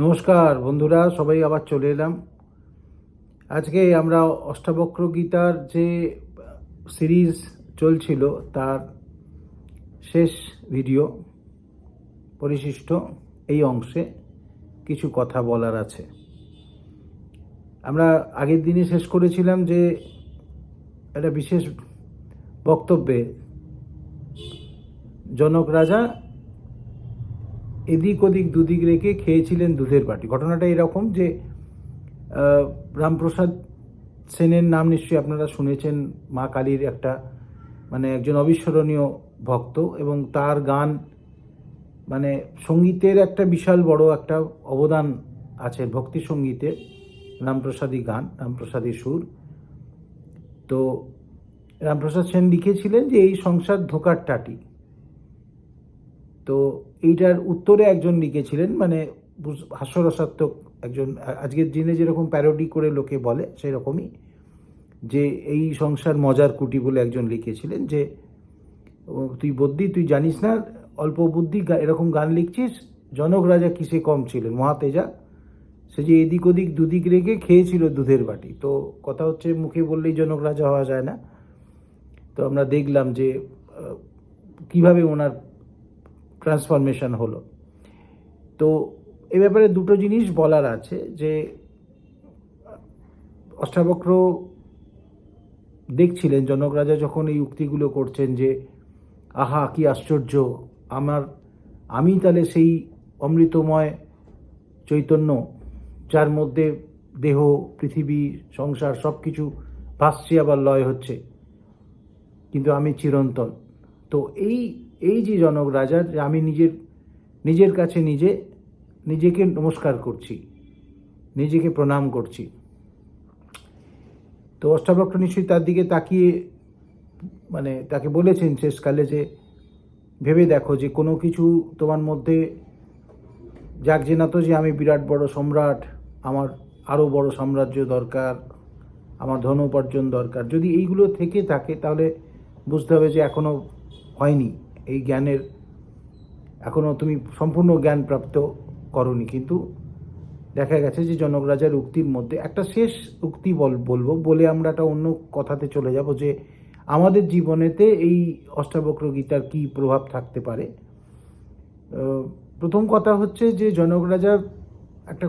নমস্কার, বন্ধুরা, সবাই আবার চলে এলাম। আজকে আমরা অষ্টাবক্র গীতার যে সিরিজ চলছিল, তার শেষ ভিডিও পরিশিষ্ট এই অংশে কিছু কথা বলার আছে। আমরা আগের দিনে শেষ করেছিলাম যে একটা বিশেষ বক্তব্যে, জনক রাজা এদিক ওদিক দুদিক রেখে খেয়েছিলেন দুধের বাটি। ঘটনাটা এরকম যে রামপ্রসাদ সেনের নাম নিশ্চয়ই আপনারা শুনেছেন, মা কালীর একটা মানে একজন অবিস্মরণীয় ভক্ত এবং তার গান মানে সঙ্গীতের একটা বিশাল বড় একটা অবদান আছে, ভক্তি সঙ্গীতে রামপ্রসাদী গান, রামপ্রসাদী সুর। তো রামপ্রসাদ সেন লিখেছিলেন যে, এই সংসার ধোকার টাটি। তো এইটার উত্তরে একজন লিখেছিলেন মানে হাস্যরসাত্মক একজন, আজকের দিনে যেরকম প্যারোডি করে লোকে বলে সেরকমই, যে এই সংসার মজার কুটি বলে একজন লিখেছিলেন যে তুই বদ্যি তুই জানিস না, অল্প বুদ্ধি এরকম গান লিখছিস, জনক রাজা কিসে কম ছিলেন? মহাতেজা, সে যে এদিক ওদিক দুদিক রেখে খেয়েছিল দুধের বাটি। তো কথা হচ্ছে মুখে বললেই জনক রাজা হওয়া যায় না। তো আমরা দেখলাম যে কীভাবে ওনার ট্রান্সফরমেশন হলো। তো এ ব্যাপারে দুটো জিনিস বলার আছে যে, অষ্টাবক্র দেখছিলেন, জনক রাজা যখন এই উক্তিগুলো করছেন যে, আহা, কি আশ্চর্য, আমার, আমি তাহলে সেই অমৃতময় চৈতন্য, যার মধ্যে দেহ, পৃথিবী, সংসার সব কিছু ভাসছে, আবার লয় হচ্ছে, কিন্তু আমি চিরন্তন। তো এই এই যে জনক রাজা, আমি নিজের নিজের কাছে নিজে, নিজেকে নমস্কার করছি, নিজেকে প্রণাম করছি। তো অষ্টাবক্র নিশ্চয়ই তার দিকে তাকিয়ে মানে তাকে বলেছেন শেষকালে যে, ভেবে দেখো যে কোনো কিছু তোমার মধ্যে জাগছে না তো যে আমি বিরাট বড় সম্রাট, আমার আরও বড় সাম্রাজ্য দরকার, আমার ধন উপার্জন দরকার। যদি এইগুলো থেকে থাকে তাহলে বুঝতে হবে যে এখনও হয়নি। এই জ্ঞানের এখনও তুমি সম্পূর্ণ জ্ঞান প্রাপ্ত করনি, কিন্তু দেখা গেছে যে জনক রাজার উক্তির মধ্যে একটা শেষ উক্তি বল, বলব, বলে আমরা একটা অন্য কথাতে চলে যাব যে আমাদের জীবনেতে এই অষ্টাবক্র গীতার কী প্রভাব থাকতে পারে। প্রথম কথা হচ্ছে যে জনক রাজা একটা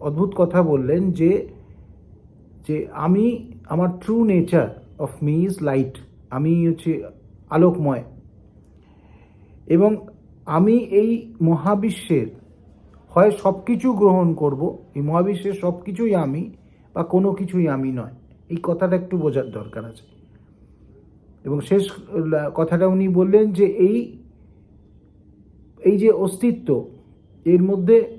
অদ্ভুত কথা বললেন যে যে আমি, আমার true nature of me is light আমি হচ্ছে আলোকময়। এবং আমি এই মহাবিশ্বের হয় সব কিছু গ্রহণ করব, এই মহাবিশ্বের সব কিছুই আমি বা কোনো কিছুই আমি নয়। এই কথাটা একটু বোঝার দরকার আছে। এবং শেষ কথাটা উনি বললেন যে এই এই যে অস্তিত্ব, এর মধ্যে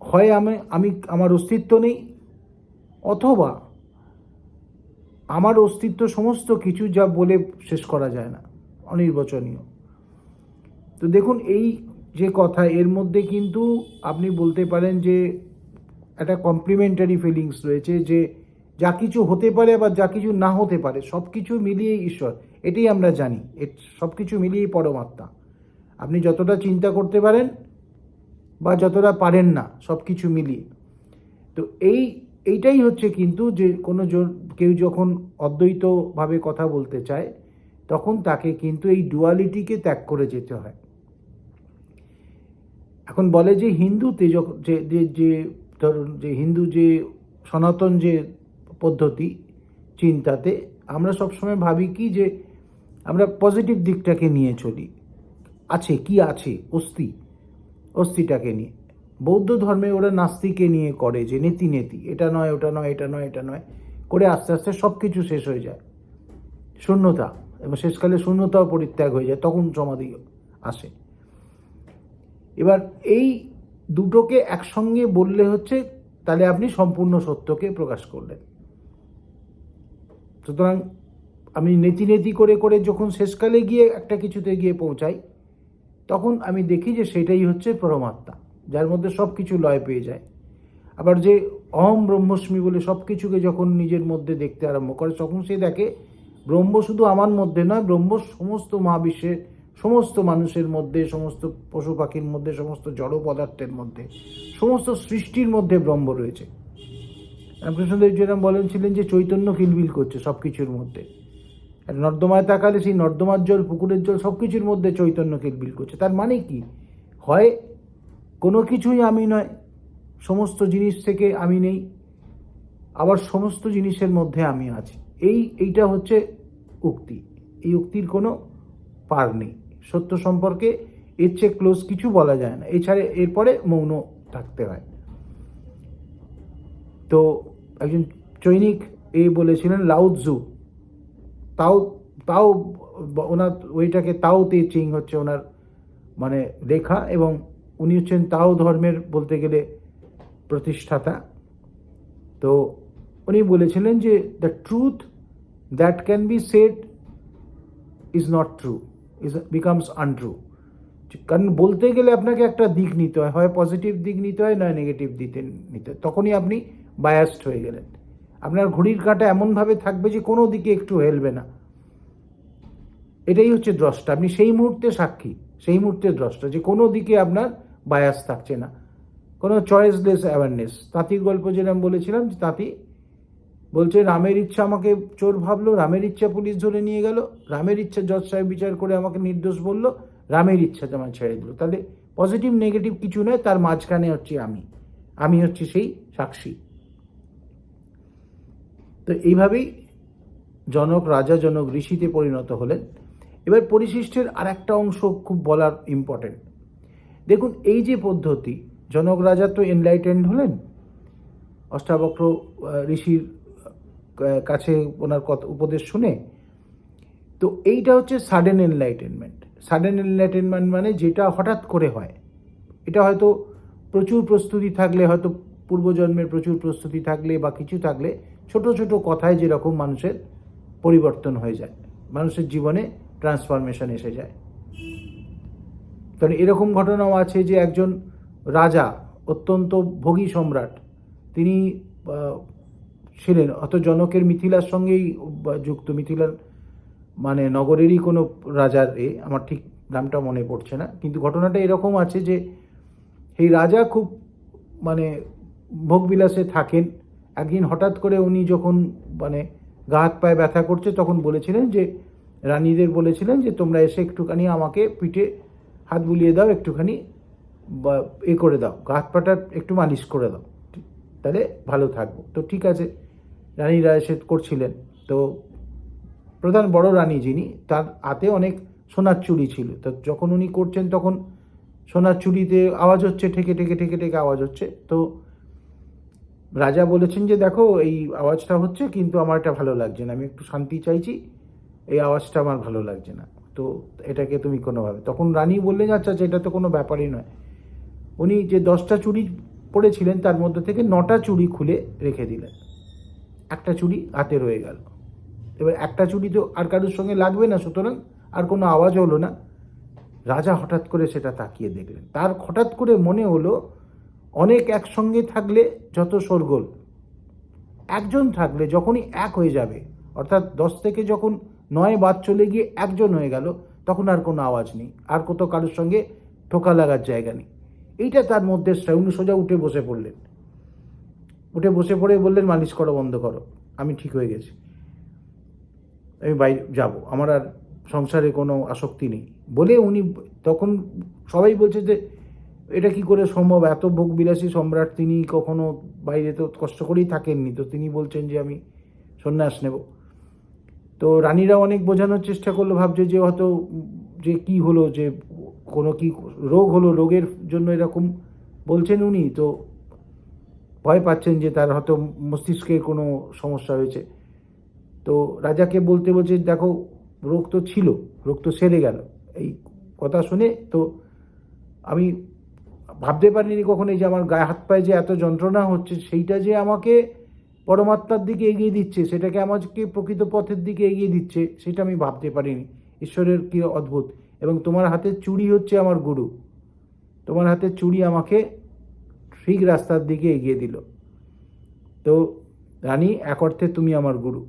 হয় আমি আমি, আমার অস্তিত্ব নেই, অথবা আমার অস্তিত্ব সমস্ত কিছু যা বলে শেষ করা যায় না, অনির্বচনীয়। তো দেখুন, এই যে কথা, এর মধ্যে কিন্তু আপনি বলতে পারেন যে একটা কমপ্লিমেন্টারি ফিলিংস রয়েছে যে যা কিছু হতে পারে বা যা কিছু না হতে পারে, সব কিছু মিলিয়ে ঈশ্বর, এটাই আমরা জানি। সব কিছু মিলিয়েই পরমাত্মা। আপনি যতটা চিন্তা করতে পারেন বা যতটা পারেন না, সব কিছু মিলিয়ে। তো এই, এইটাই হচ্ছে কিন্তু যে কোনো কেউ যখন অদ্বৈতভাবে কথা বলতে চায়, তখন তাকে কিন্তু এই ডুয়ালিটিকে ত্যাগ করে যেতে হয়। এখন বলে যে হিন্দুতে যে যে যে, ধরুন যে হিন্দু যে সনাতন যে পদ্ধতি চিন্তাতে, আমরা সবসময় ভাবি কি যে আমরা পজিটিভ দিকটাকে নিয়ে চলি। আছে, কি আছে? অস্থি। অস্থিটাকে নিয়ে। বৌদ্ধ ধর্মে ওরা নাস্তিকে নিয়ে করে যে নেতি নেতি এটা নয়, ওটা নয়, এটা নয় এটা নয়, করে আস্তে আস্তে সব কিছু শেষ হয়ে যায়। শূন্যতা এবং শেষকালে শূন্যতাও পরিত্যাগ হয়ে যায়, তখন সমাধি আসে। এবার এই দুটোকে একসঙ্গে বললে হচ্ছে তাহলে আপনি সম্পূর্ণ সত্যকে প্রকাশ করলেন। সুতরাং আমি নেতি নেতি করে করে যখন শেষকালে গিয়ে একটা কিছুতে গিয়ে পৌঁছাই, তখন আমি দেখি যে সেটাই হচ্ছে পরমাত্মা, যার মধ্যে সব কিছু লয় পেয়ে যায়। আবার যে অহম ব্রহ্মস্মি বলে সব কিছুকে যখন নিজের মধ্যে দেখতে আরম্ভ করে, তখন সে দেখে ব্রহ্ম শুধু আমার মধ্যে নয়, ব্রহ্ম সমস্ত মহাবিশ্বের সমস্ত মানুষের মধ্যে, সমস্ত পশু পাখির মধ্যে, সমস্ত জড় পদার্থের মধ্যে, সমস্ত সৃষ্টির মধ্যে ব্রহ্ম রয়েছে। রামকৃষ্ণদেব যেরকম বলেছিলেন যে চৈতন্য কিলবিল করছে সব কিছুর মধ্যে। আর নর্দমায় তাকালে সেই নর্দমার জল, পুকুরের জল সব কিছুর মধ্যে চৈতন্য কিলবিল করছে। তার মানে কি? হয় কোনো কিছুই আমি নয়, সমস্ত জিনিস থেকে আমি নেই, আবার সমস্ত জিনিসের মধ্যে আমি আছি। এই, এইটা হচ্ছে উক্তি। এই উক্তির কোনো পার নেই। সত্য সম্পর্কে এর চেয়ে ক্লোজ কিছু বলা যায় না। এছাড়া এরপরে মৌন থাকতে হয়। তো একজন চৈনিক এ বলেছিলেন লাউৎজু তাও তাও ওনার ওইটাকে তাও তে চিং হচ্ছে ওনার মানে লেখা এবং উনি হচ্ছেন তাও ধর্মের বলতে গেলে প্রতিষ্ঠাতা। তো উনি বলেছিলেন যে the truth that can be said is not true is becomes untrue কারণ বলতে গেলে আপনাকে একটা দিক নিতে হয় হয় পজিটিভ দিক নিতে হয়, নয় নেগেটিভ দিতে নিতে হয়। তখনই আপনি বায়াসড হয়ে গেলেন। আপনার ঘড়ির কাঁটা এমনভাবে থাকবে যে কোনো দিকে একটু হেলবে না। এটাই হচ্ছে দ্রষ্টা। আপনি সেই মুহূর্তে সাক্ষী, সেই মুহূর্তে দ্রষ্টা যে কোনো দিকে আপনার বায়াস থাকছে না। কোনো চয়েসলেস অ্যাওয়ারনেস তাঁতির গল্প যেরকম বলেছিলাম যে তাঁতি বলছে, রামের ইচ্ছা আমাকে চোর ভাবলো, রামের ইচ্ছা পুলিশ ধরে নিয়ে গেল, রামের ইচ্ছা জজ সাহেব বিচার করে আমাকে নির্দোষ বলল, রামের ইচ্ছা তোমায় ছেড়ে দিল। তাহলে পজিটিভ নেগেটিভ কিছু নয়, তার মাঝখানে হচ্ছে আমি। আমি হচ্ছে সেই সাক্ষী। তো এইভাবেই জনক, রাজা জনক ঋষিতে পরিণত হলেন। এবার পরিশিষ্টের আর একটা অংশ খুব বলার ইম্পর্টেন্ট দেখুন, এই যে পদ্ধতি, জনক, রাজা তো এনলাইটেন্ড হলেন, অষ্টাবক্র ঋষির কাছে ওনার কথা উপদেশ শুনে, তো এইটা হচ্ছে সাডেন এনলাইটেনমেন্ট সাডেন এনলাইটেনমেন্ট মানে যেটা হঠাৎ করে হয়। এটা হয়তো প্রচুর প্রস্তুতি থাকলে, হয়তো পূর্বজন্মের প্রচুর প্রস্তুতি থাকলে বা কিছু থাকলে, ছোট ছোট কথায় যেরকম মানুষের পরিবর্তন হয়ে যায়, মানুষের জীবনে ট্রান্সফরমেশন এসে যায়। কারণ এরকম ঘটনাও আছে যে একজন রাজা, অত্যন্ত ভোগী সম্রাট, তিনি ছিলেন। অত জনকের মিথিলার সঙ্গেই যুক্ত। মিথিলার মানে নগরেরই কোনো রাজার এ, আমার ঠিক নামটা মনে পড়ছে না। কিন্তু ঘটনাটা এরকম আছে যে, এই রাজা খুব মানে ভোগবিলাসে থাকেন। একদিন হঠাৎ করে উনি যখন মানে গা হাত পায়ে ব্যথা করছে, তখন বলেছিলেন যে, রানীদের বলেছিলেন যে, তোমরা এসে একটুখানি আমাকে পিঠে হাত বুলিয়ে দাও, একটুখানি বা এ করে দাও। গা হাত পাটা একটু মালিশ করে দাও। তাহলে ভালো থাকব। তো ঠিক আছে রানীরা এসে করছিলেন। তো প্রধান বড় রানী যিনি তার হাতে অনেক সোনার চুড়ি ছিল। তো যখন উনি করছেন তখন সোনার চুড়িতে আওয়াজ হচ্ছে ঠেকে ঠেকে ঠেকে ঠেকে আওয়াজ হচ্ছে। তো রাজা বলেছেন যে দেখো এই আওয়াজটা হচ্ছে কিন্তু আমার এটা ভালো লাগছে না। আমি একটু শান্তি চাইছি এই আওয়াজটা আমার ভালো লাগছে না। তো এটাকে তুমি কোনোভাবে তখন রানী বললেন আচ্ছা আচ্ছা, এটা তো কোনো ব্যাপারই নয়। উনি যে দশটা চুড়ি পড়েছিলেন তার মধ্যে থেকে নটা চুড়ি খুলে রেখে দিলেন। একটা চুড়ি হাতে রয়ে গেল। এবার একটা চুড়ি তো আর কারোর সঙ্গে লাগবে না, সুতরাং আর কোনো আওয়াজ হলো না। রাজা হঠাৎ করে সেটা তাকিয়ে দেখলেন। তার হঠাৎ করে মনে হলো, অনেক একসঙ্গে থাকলে যত শোরগোল, একজন থাকলে যখনই এক হয়ে যাবে, অর্থাৎ দশ থেকে যখন নয় বাদ চলে গিয়ে একজন হয়ে গেল, তখন আর কোনো আওয়াজ নেই। আর কোথাও কারোর সঙ্গে ঠোকা লাগার জায়গা নেই। এইটা তার মধ্যে। উনি সোজা উঠে বসে পড়লেন। উঠে বসে পড়ে বললেন, মালিশ করো, বন্ধ করো। আমি ঠিক হয়ে গেছি। আমি বাইরে যাব। আমার আর সংসারে কোনো আসক্তি নেই। বলে উনি তখন সবাই বলছে যে, এটা কি করে সম্ভব? এত ভোগ বিলাসী সম্রাট তিনি কখনো বাইরে তো কষ্ট করেই থাকেননি। তো তিনি বলছেন যে, আমি সন্ন্যাস নেব। তো রানীরা অনেক বোঝানোর চেষ্টা করল, ভাবছে যে হয়তো যে কি হলো, যে কোনো কি রোগ হলো, রোগের জন্য এরকম বলছেন উনি। তো ভয় পাচ্ছেন যে তার হয়তো মস্তিষ্কে কোনো সমস্যা হয়েছে। তো রাজাকে বলতে বলছে, দেখো, রোগ তো ছিল, রোগ তো সেরে গেল। এই কথা শুনে তো আমি ভাবতে পারিনি কখনো যে আমার গায়ে হাত পায়ে যে এত যন্ত্রণা হচ্ছে, সেইটা যে আমাকে পরমাত্মার দিকে এগিয়ে দিচ্ছে, সেটাকে আমাকে প্রকৃত পথের দিকে এগিয়ে দিচ্ছে, সেটা আমি ভাবতে পারিনি। ঈশ্বরের কি অদ্ভুত। এবং তোমার হাতের চুড়ি হচ্ছে আমার গুরু। তোমার হাতের চুড়ি আমাকে ঠিক রাস্তার দিকে এগিয়ে দিল। তো রানী, এক অর্থে তুমি আমার গুরু।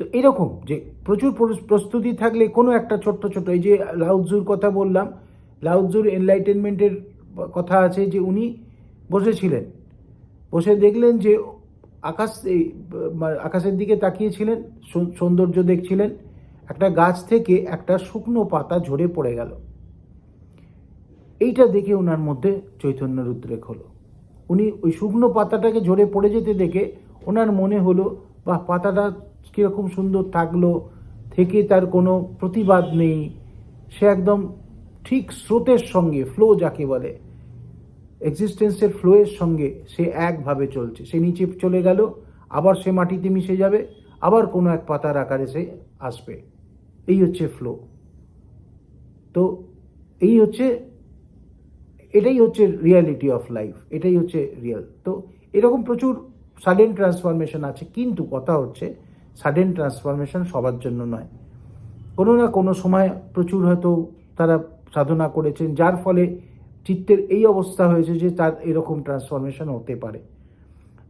তো এরকম যে প্রচুর প্রস্তুতি থাকলে কোনো একটা ছোট্ট ছোট্ট, এই যে লাউজুর কথা বললাম লাউজুর এনলাইটেনমেন্টের কথা আছে যে উনি বসেছিলেন। বসে দেখলেন যে আকাশ আকাশের দিকে তাকিয়েছিলেন সৌন্দর্য দেখছিলেন। একটা গাছ থেকে একটা শুকনো পাতা ঝরে পড়ে গেল। এইটা দেখে ওনার মধ্যে চৈতন্যের উদ্রেক হলো। উনি ওই শুকনো পাতাটাকে ঝরে পড়ে যেতে দেখে ওনার মনে হলো বা পাতাটা কীরকম সুন্দর থাকল, থেকে তার কোনো প্রতিবাদ নেই। সে একদম ঠিক স্রোতের সঙ্গে ফ্লো যাকে বলে এক্সিস্টেন্সের ফ্লোয়ের সঙ্গে সে একভাবে চলছে। সে নিচে চলে গেল, আবার সে মাটিতে মিশে যাবে, আবার কোনো এক পাতার আকারে সে আসবে। এই হচ্ছে ফ্লো তো এই হচ্ছে এটাই হচ্ছে রিয়ালিটি অফ লাইফ এটাই হচ্ছে রিয়েল তো এরকম প্রচুর সাডেন ট্রান্সফরমেশন আছে, কিন্তু কথা হচ্ছে সাডেন ট্রান্সফরমেশন সবার জন্য নয়। কোনো না কোনো সময় প্রচুর হয়তো তারা সাধনা করেছেন, যার ফলে চিত্তের এই অবস্থা হয়েছে যে তার এরকম ট্রান্সফরমেশন হতে পারে।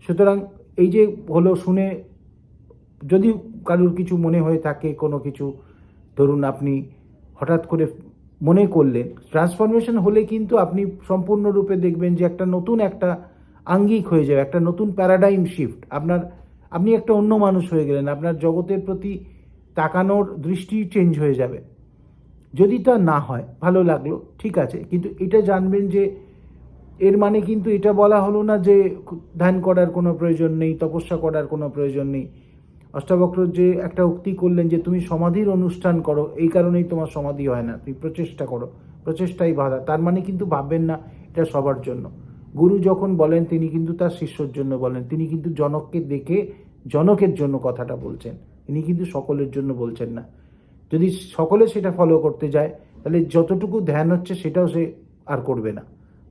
সুতরাং এই যে হলো শুনে যদি কারুর কিছু মনে হয়ে থাকে, কোনো কিছু ধরুন আপনি হঠাৎ করে মনে করলেন। ট্রান্সফরমেশন হলে কিন্তু আপনি সম্পূর্ণরূপে দেখবেন যে একটা নতুন একটা আঙ্গিক হয়ে যাবে, একটা নতুন প্যারাডাইম শিফট আপনার, আপনি একটা অন্য মানুষ হয়ে গেলেন, আপনার জগতের প্রতি তাকানোর দৃষ্টি চেঞ্জ হয়ে যাবে। যদি তা না হয়, ভালো লাগল, ঠিক আছে, কিন্তু এটা জানবেন যে এর মানে কিন্তু এটা বলা হলো না যে ধ্যান করার কোনো প্রয়োজন নেই, তপস্যা করার কোনো প্রয়োজন নেই। অষ্টাবক্র যে একটা উক্তি করলেন যে তুমি সমাধির অনুষ্ঠান করো, এই কারণেই তোমার সমাধি হয় না, তুমি প্রচেষ্টা করো, প্রচেষ্টাই বাধা। তার মানে কিন্তু ভাববেন না, এটা সবার জন্য। গুরু যখন বলেন, তিনি কিন্তু তার শিষ্যর জন্য বলেন, তিনি কিন্তু জনককে দেখে জনকের জন্য কথাটা বলছেন, তিনি কিন্তু সকলের জন্য বলছেন না। যদি সকলে সেটা ফলো করতে যায়, তাহলে যতটুকু ধ্যান হচ্ছে, সেটাও সে আর করবে না।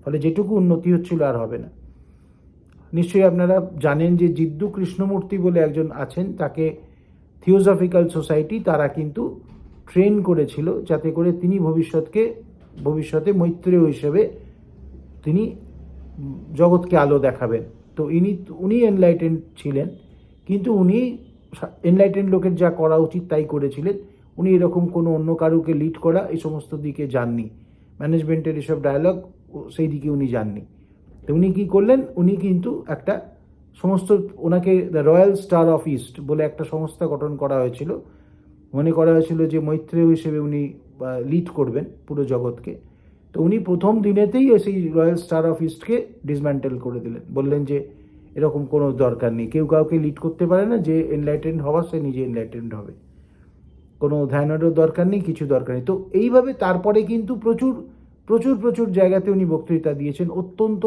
ফলে যেটুকু উন্নতি হচ্ছিল আর হবে না। নিশ্চয়ই আপনারা জানেন যে জিদ্দু কৃষ্ণমূর্তি বলে একজন আছেন, তাকে থিওজফিক্যাল সোসাইটি তারা কিন্তু ট্রেন করেছিল যাতে করে তিনি ভবিষ্যৎকে, ভবিষ্যতে মৈত্রেয় হিসেবে তিনি জগৎকে আলো দেখাবেন। তো ইনি, উনি এনলাইটেন্ড ছিলেন, কিন্তু উনি এনলাইটেন্ড লোকের যা করা উচিত তাই করেছিলেন। উনি এরকম কোনো অন্য কারুকে লিড করা এই সমস্ত দিকে যাননি। ম্যানেজমেন্টের এসব ডায়ালগ সেই দিকে উনি যাননি। তো উনি কী করলেন? উনি কিন্তু একটা সমস্ত, ওনাকে the royal star of east বলে একটা সংস্থা গঠন করা হয়েছিল। মনে করা হয়েছিল যে মৈত্রেয় হিসেবে উনি লিড করবেন পুরো জগৎকে। তো উনি প্রথম দিনেতেই সেই রয়্যাল স্টার অফ ইস্টকে ডিসম্যান্টেল করে দিলেন। বললেন যে এরকম কোনো দরকার নেই। কেউ কাউকে লিড করতে পারে না, যে এনলাইটেন্ড হওয়া, সে নিজে এনলাইটেন্ড হবে। কোনো ধ্যানেরও দরকার নেই, কিছু দরকার নেই। তো এইভাবে তারপরে কিন্তু প্রচুর প্রচুর প্রচুর জায়গাতে উনি বক্তৃতা দিয়েছেন। অত্যন্ত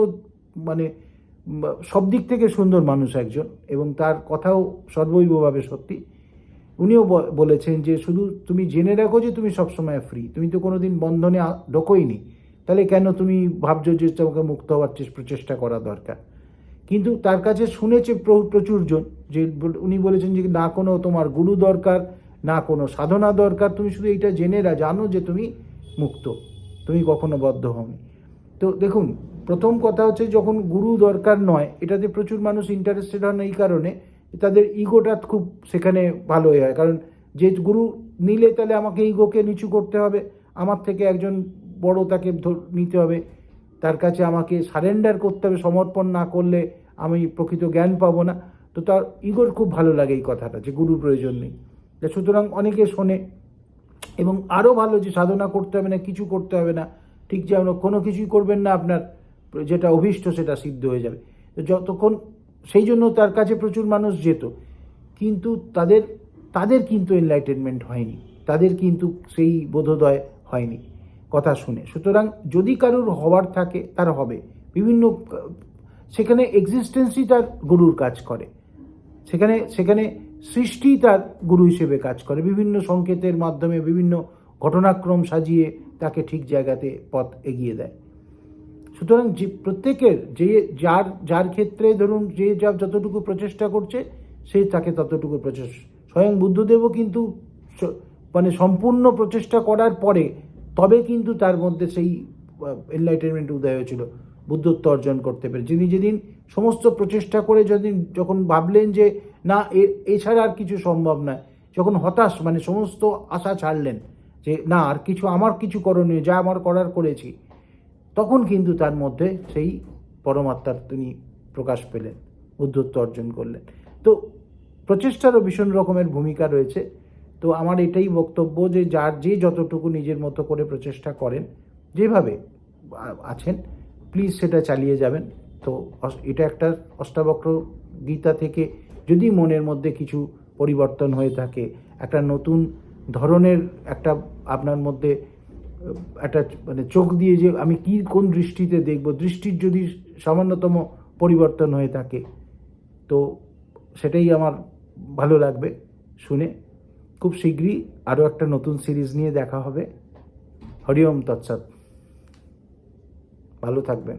মানে সব দিক থেকে সুন্দর মানুষ একজন এবং তার কথাও সর্বৈবভাবে সত্যি। উনিও বলেছেন যে শুধু তুমি জেনে রাখো যে তুমি সবসময় ফ্রি তুমি তো কোনোদিন বন্ধনে আ- ঢোকোইনি। তাহলে কেন তুমি ভাবছ যে তোমাকে মুক্ত হওয়ার প্রচেষ্টা করা দরকার? কিন্তু তার কাছে শুনেছে প্র- প্রচুর জন যে উনি বলেছেন যে না কোনো তোমার গুরু দরকার, না কোনো সাধনা দরকার, তুমি শুধু এইটা জেনে জানো যে তুমি মুক্ত, তুমি কখনো বদ্ধ হওনি। তো দেখুন প্রথম কথা হচ্ছে যখন গুরু দরকার নয়, এটাতে প্রচুর মানুষ ইন্টারেস্টেড হন এই কারণে, তাদের ইগোটা খুব সেখানে ভালো হয়ে। কারণ যে গুরু নিলে তাহলে আমাকে ইগোকে নিচু করতে হবে, আমার থেকে একজন বড় তাকে নিতে হবে, তার কাছে আমাকে সারেন্ডার করতে হবে, সমর্পণ না করলে আমি প্রকৃত জ্ঞান পাবো না। তো তার ইগোর খুব ভালো লাগে এই কথাটা, যে গুরু প্রয়োজন নেই। সুতরাং অনেকে শোনে, এবং আরও ভালো যে সাধনা করতে হবে না, কিছু করতে হবে না, ঠিক যেমন কোনো কিছুই করবেন না আপনার যেটা অভীষ্ট, সেটা সিদ্ধ হয়ে যাবে। যতক্ষণ, সেই জন্য তার কাছে প্রচুর মানুষ যেত। কিন্তু তাদের তাদের কিন্তু এনলাইটেনমেন্ট হয়নি। তাদের কিন্তু সেই বোধোদয় হয়নি। কথা শুনে। সুতরাং যদি কারুর হওয়ার থাকে, তার হবে। বিভিন্ন, সেখানে এক্সিস্টেন্সই তার গুরুর কাজ করে। সেখানে সেখানে সৃষ্টি তার গুরু হিসেবে কাজ করে। বিভিন্ন সংকেতের মাধ্যমে বিভিন্ন ঘটনাক্রম সাজিয়ে তাকে ঠিক জায়গাতে পথ এগিয়ে দেয়। সুতরাং যে প্রত্যেকের যে যার যার ক্ষেত্রে ধরুন যে যা যতটুকু প্রচেষ্টা করছে, সে তাকে ততটুকু প্রচেষ্টা, স্বয়ং বুদ্ধদেবও কিন্তু মানে সম্পূর্ণ প্রচেষ্টা করার পরে, তবে কিন্তু তার মধ্যে সেই এনলাইটেনমেন্ট উদয় হয়েছিল বুদ্ধত্ব অর্জন করতে পেরে। যিনি যেদিন সমস্ত প্রচেষ্টা করে যেদিন যখন ভাবলেন যে, না এছাড়া আর কিছু সম্ভব নয়, যখন হতাশ মানে সমস্ত আশা ছাড়লেন যে, না, আর কিছু, আমার কিছু করণীয়, যা আমার করার করেছি। তখন কিন্তু তার মধ্যে সেই পরমাত্মার তিনি প্রকাশ পেলেন বুদ্ধত্ব অর্জন করলেন। তো প্রচেষ্টারও ভীষণ রকমের ভূমিকা রয়েছে। তো আমার এটাই বক্তব্য যে যার যে যতটুকু নিজের মতো করে প্রচেষ্টা করেন, যেভাবে আছেন প্লিজ সেটা চালিয়ে যাবেন। তো এটা একটা অষ্টাবক্র গীতা থেকে যদি মনের মধ্যে কিছু পরিবর্তন হয়ে থাকে, একটা নতুন ধরনের একটা আপনার মধ্যে একটা মানে চোখ দিয়ে যে আমি কি কোন দৃষ্টিতে দেখব, দৃষ্টির যদি সামান্যতম পরিবর্তন হয়ে থাকে, তো সেটাই আমার ভালো লাগবে শুনে। খুব শীঘ্রই আরও একটা নতুন সিরিজ নিয়ে দেখা হবে। হরিওম তৎসৎ। ভালো থাকবেন।